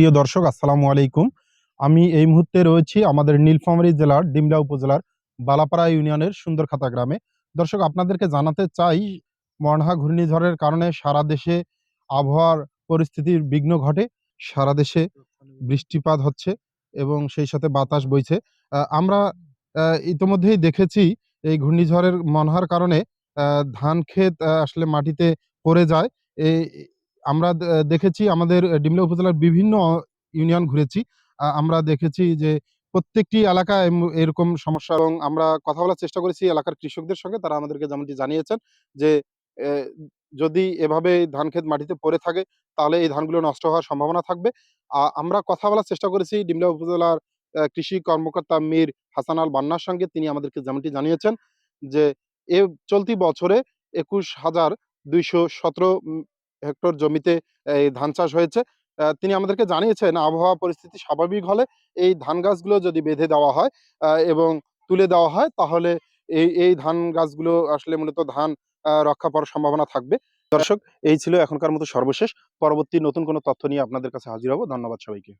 প্রিয় দর্শক, আসসালামু আলাইকুম। আমি এই মুহূর্তে রয়েছি আমাদের নীলফামারী জেলার ডিমলা উপজেলার বালাপাড়া ইউনিয়নের সুন্দরখাতা গ্রামে। দর্শক, আপনাদেরকে জানাতে চাই মনহা ঘূর্ণিঝড়ের কারণে সারা দেশে আবহাওয়ার পরিস্থিতির বিঘ্ন ঘটে, সারা দেশে বৃষ্টিপাত হচ্ছে এবং সেই সাথে বাতাস বইছে। আমরা ইতোমধ্যেই দেখেছি এই ঘূর্ণিঝড়ের মনহার কারণে ধান ক্ষেত আসলে মাটিতে পড়ে যায়। আমরা দেখেছি আমাদের ডিমলা উপজেলার বিভিন্ন ইউনিয়ন ঘুরেছি। আমরা দেখেছি যে প্রত্যেকটি এলাকায় এম- এরকম সমস্যা এবং আমরা কথা বলার চেষ্টা করেছি এলাকার কৃষকদের সঙ্গে। তারা আমাদেরকে যেমনটি জানিয়েছেন যে যদি এভাবে ধান ক্ষেত মাটিতে পড়ে থাকে, তাহলে এই ধানগুলো নষ্ট হওয়ার সম্ভাবনা থাকবে। আমরা কথা বলার চেষ্টা করেছি ডিমলা উপজেলার কৃষি কর্মকর্তা মীর হাসান আল বান্নার সঙ্গে। তিনি আমাদেরকে যেমনটি জানিয়েছেন যে, এ চলতি বছরে একুশ হাজার দুইশো সতেরো হেক্টর জমিতে এই ধান চাষ হয়েছে। তিনি আমাদেরকে জানিয়েছেন, আবহাওয়া পরিস্থিতি স্বাভাবিক হলে এই ধান গাছগুলো যদি বেঁধে দেওয়া হয় এবং তুলে দেওয়া হয়, তাহলে এই এই ধান গাছগুলো আসলে মূলত ধান রক্ষা পাওয়ার সম্ভাবনা থাকবে। দর্শক, এই ছিল এখনকার মতো সর্বশেষ। পরবর্তী নতুন কোনো তথ্য নিয়ে আপনাদের কাছে হাজির হব। ধন্যবাদ সবাইকে।